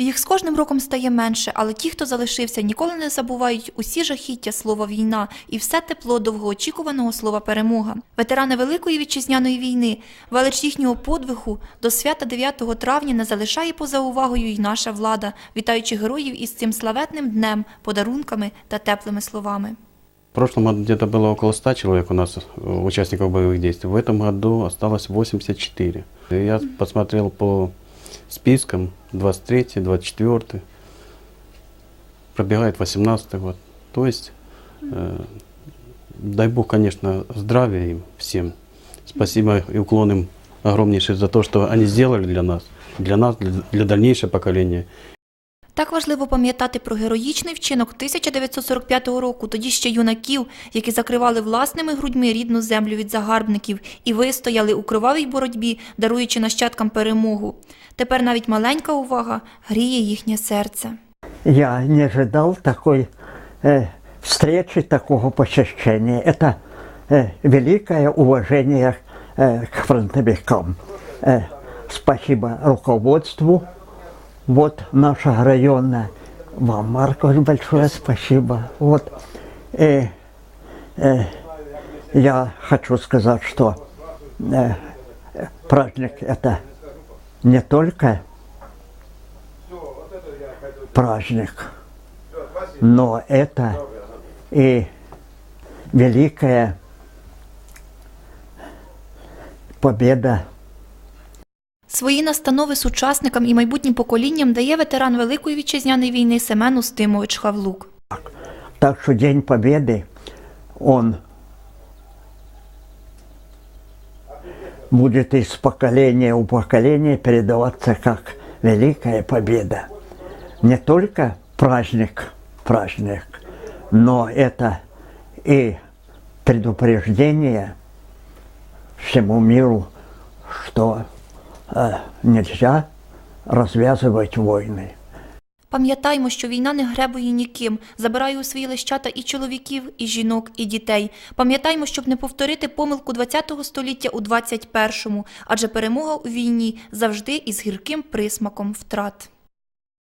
Їх з кожним роком стає менше, але ті, хто залишився, ніколи не забувають усі жахіття слова війна і все тепло довгоочікуваного слова перемога. Ветерани Великої вітчизняної війни, велич їхнього подвигу до свята 9 травня не залишає поза увагою й наша влада, вітаючи героїв із цим славетним днем, подарунками та теплими словами. В прошлом году где-то было около 100 человек у нас, э, участников боевых действий. В этом году осталось 84. И Я посмотрел по спискам 23 24 пробегает 18 год. То есть, э, дай бог, конечно, здравия им всем. Спасибо и уклон им огромнейший за то, что они сделали для нас, для нас, для, для дальнейшего поколения. Так важливо пам'ятати про героїчний вчинок 1945 року, тоді ще юнаків, які закривали власними грудьми рідну землю від загарбників і вистояли у кривавій боротьбі, даруючи нащадкам перемогу. Тепер навіть маленька увага гріє їхнє серце. Я не ожидал такой э, встречи, такого посещения. Это э, великое уважение э, к фронтовикам. Э, спасибо руководству Вот нашего района. Вам, Маркович, большое спасибо. Вот, э, э, я хочу сказать, что э, праздник это не только праздник, но это и великая победа Свої настанови сучасникам і майбутнім поколінням дає ветеран Великої вітчизняної війни Семен Устимович Хавлук. Так что День Победы, он будет из поколения в поколение передаваться как великая победа. Не только праздник, праздник, но это и предупреждение всему миру, что э, нельзя розв'язувати війни. Пам'ятаймо, що війна не гребує ніким, забирає у свої лищата і чоловіків, і жінок, і дітей. Пам'ятаймо, щоб не повторити помилку ХХ століття у 21-му, адже перемога у війні завжди із гірким присмаком втрат.